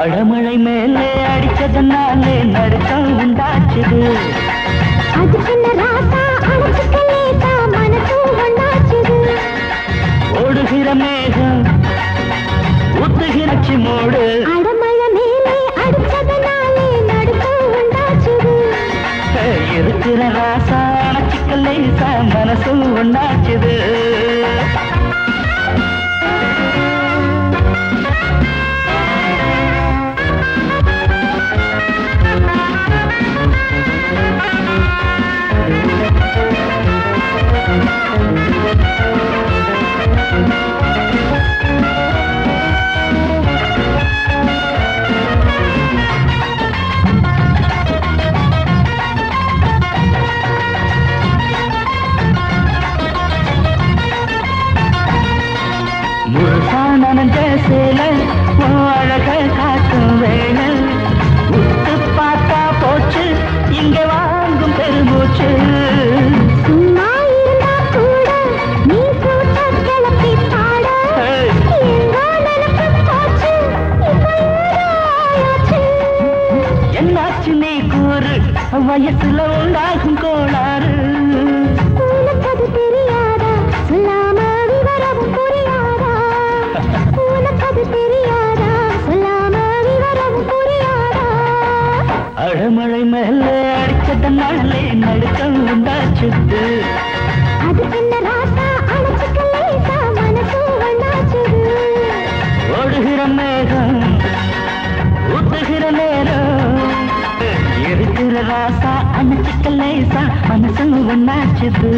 அடமழை மேலே அடிச்சதுனாலே நடுக்கம் உண்டாச்சுது. ஓடுகிற மேகம் ஒத்துகிற மோடு இருக்கிற ராசா அணைச்சிக்கல்லை மனசும் உண்டாச்சுது உன் அழக காட்டும் வேலை உத்து பார்த்தா போச்சு இங்க வாங்கும் பெருமூச்சு. சும்மா இருந்தா கூட அடிச்சதனாலே நடுக்கம் உண்டாச்சுது. அது சின்ன ராசா? அணைச்சுக்க லேசா மனசு ஒண்ணாச்சுது ஓடுகிற மேகம் ஊத்துகிற நேரம். இருக்கிற ராசா அணைச்சிக்கலை மனசு ஒண்ணாச்சுது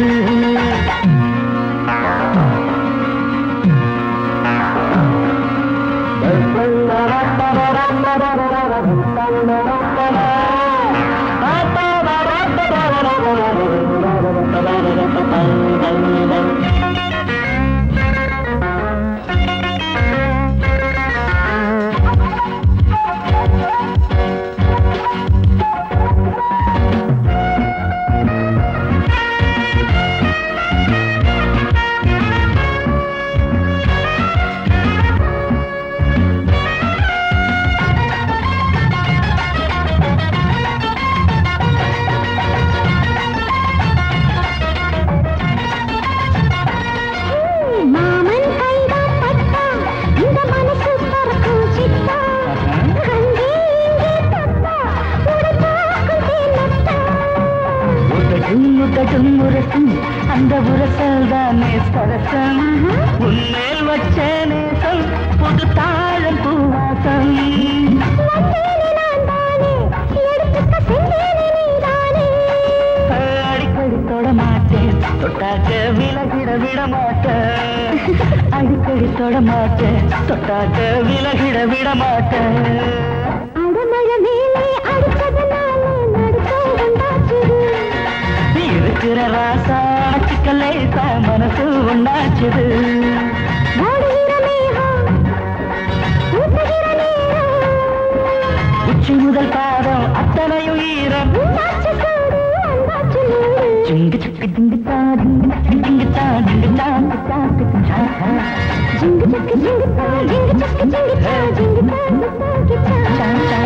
உதடும் உதடும் உரசும். அந்த உரசல் தானே சரசம் உன்மேல் வச்ச நேசம் புது தாழம் பூவாசம். அடிக்கடி தொட மாட்டேன் தொட்டாக்க விலகிட விட மாட்டேன் அடிக்கடி தொட மாட்டேன் தொட்டாக்க விலகிட விட மாட்டேன் ராசா சிக்கலை மனசு நேரம் உச்சி முதல் பாதம் அத்தனையும் ஈரம் சிங்கு சிக்கு திங்கு தா திங்கு திங்கு தா திங்கு தா தா தா. ஜிங்கு சக்கு ஜிங்கு தா ஜிங்கு சக்கு ஜிங்கு தா ஜிங்கு தா தா கிச்சா